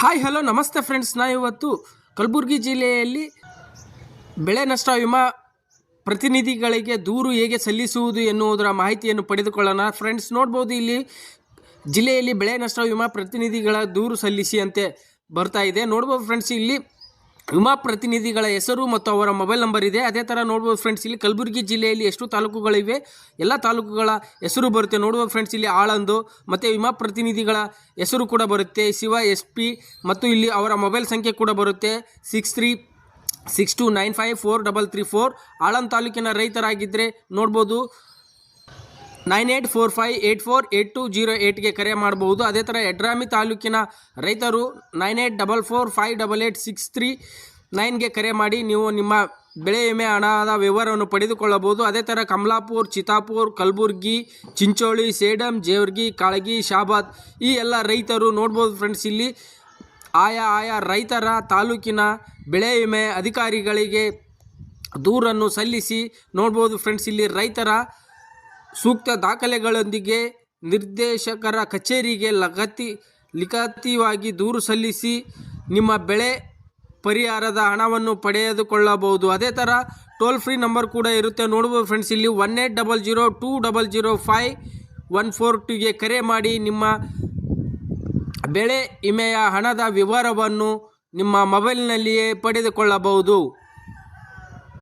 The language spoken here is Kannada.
ಹಾಯ್ ಹಲೋ ನಮಸ್ತೆ ಫ್ರೆಂಡ್ಸ್ ನಾ ಇವತ್ತು ಕಲಬುರಗಿ ಜಿಲ್ಲೆಯಲ್ಲಿ ಬೆಳೆ ನಷ್ಟ ವಿಮಾ ಪ್ರತಿನಿಧಿಗಳಿಗೆ ದೂರು ಹೇಗೆ ಸಲ್ಲಿಸುವುದು ಎನ್ನುವುದರ ಮಾಹಿತಿಯನ್ನು ಪಡೆದುಕೊಳ್ಳೋಣ. ಫ್ರೆಂಡ್ಸ್ ನೋಡ್ಬೋದು ಇಲ್ಲಿ ಜಿಲ್ಲೆಯಲ್ಲಿ ಬೆಳೆ ನಷ್ಟ ವಿಮಾ ಪ್ರತಿನಿಧಿಗಳ ದೂರು ಸಲ್ಲಿಸಿ ಅಂತೆ ಬರ್ತಾ ಇದೆ. ನೋಡ್ಬೋದು ಫ್ರೆಂಡ್ಸ್ ಇಲ್ಲಿ ವಿಮಾ ಪ್ರತಿನಿಧಿಗಳ ಹೆಸರು ಮತ್ತು ಅವರ ಮೊಬೈಲ್ ನಂಬರ್ ಇದೆ. ಅದೇ ಥರ ನೋಡ್ಬೋದು ಫ್ರೆಂಡ್ಸ್ ಇಲ್ಲಿ ಕಲಬುರಗಿ ಜಿಲ್ಲೆಯಲ್ಲಿ ಎಷ್ಟು ತಾಲೂಕುಗಳಿವೆ, ಎಲ್ಲ ತಾಲೂಕುಗಳ ಹೆಸರು ಬರುತ್ತೆ. ನೋಡ್ಬೋದು ಫ್ರೆಂಡ್ಸ್ ಇಲ್ಲಿ ಆಳಂದು ಮತ್ತು ವಿಮಾ ಪ್ರತಿನಿಧಿಗಳ ಹೆಸರು ಕೂಡ ಬರುತ್ತೆ. ಶಿವ, ಎಸ್ ಪಿ ಮತ್ತು ಇಲ್ಲಿ ಅವರ ಮೊಬೈಲ್ ಸಂಖ್ಯೆ ಕೂಡ ಬರುತ್ತೆ. Six three six two nine five four double three four Aland ತಾಲೂಕಿನ ರೈತರಾಗಿದ್ದರೆ ನೋಡ್ಬೋದು nine eight four five eight four eight two zero ಏಯ್ಟ್ಗೆ ಕರೆ ಮಾಡಬಹುದು. ಅದೇ ಥರ ಯಡ್ರಾಮಿ ತಾಲೂಕಿನ ರೈತರು nine eight double four five double eight six three ನೈನ್ಗೆ ಕರೆ ಮಾಡಿ ನೀವು ನಿಮ್ಮ ಬೆಳೆ ವಿಮೆ ಹಣದ ವಿವರವನ್ನು ಪಡೆದುಕೊಳ್ಳಬಹುದು. ಅದೇ ಥರ ಕಮಲಾಪುರ್, ಚಿತಾಪುರ್, ಕಲಬುರ್ಗಿ, ಚಿಂಚೋಳಿ, ಸೇಡಂ, ಜೇವರ್ಗಿ, ಕಾಳಗಿ, ಶಾಬಾದ್ ಈ ಎಲ್ಲ ರೈತರು ನೋಡ್ಬೋದು ಫ್ರೆಂಡ್ಸ್ ಇಲ್ಲಿ ಆಯಾ ಆಯಾ ರೈತರ ತಾಲೂಕಿನ ಬೆಳೆ ವಿಮೆ ಅಧಿಕಾರಿಗಳಿಗೆ ದೂರನ್ನು ಸಲ್ಲಿಸಿ ನೋಡ್ಬೋದು ಫ್ರೆಂಡ್ಸ್ ಇಲ್ಲಿ ರೈತರ ಸೂಕ್ತ ದಾಖಲೆಗಳೊಂದಿಗೆ ನಿರ್ದೇಶಕರ ಕಚೇರಿಗೆ ಲಗತಿ, ಲಿಖಿತವಾಗಿ ದೂರು ಸಲ್ಲಿಸಿ ನಿಮ್ಮ ಬೆಳೆ ಪರಿಹಾರದ ಹಣವನ್ನು ಪಡೆದುಕೊಳ್ಳಬಹುದು. ಅದೇ ಥರ ಟೋಲ್ ಫ್ರೀ ನಂಬರ್ ಕೂಡ ಇರುತ್ತೆ. ನೋಡ್ಬೋದು ಫ್ರೆಂಡ್ಸ್, ಇಲ್ಲಿ one eight double zero two double zero five one four ಟುಗೆ ಕರೆ ಮಾಡಿ ನಿಮ್ಮ ಬೆಳೆ, ವಿಮೆಯ ಹಣದ ವಿವರವನ್ನು ನಿಮ್ಮ ಮೊಬೈಲ್ನಲ್ಲಿಯೇ ಪಡೆದುಕೊಳ್ಳಬಹುದು.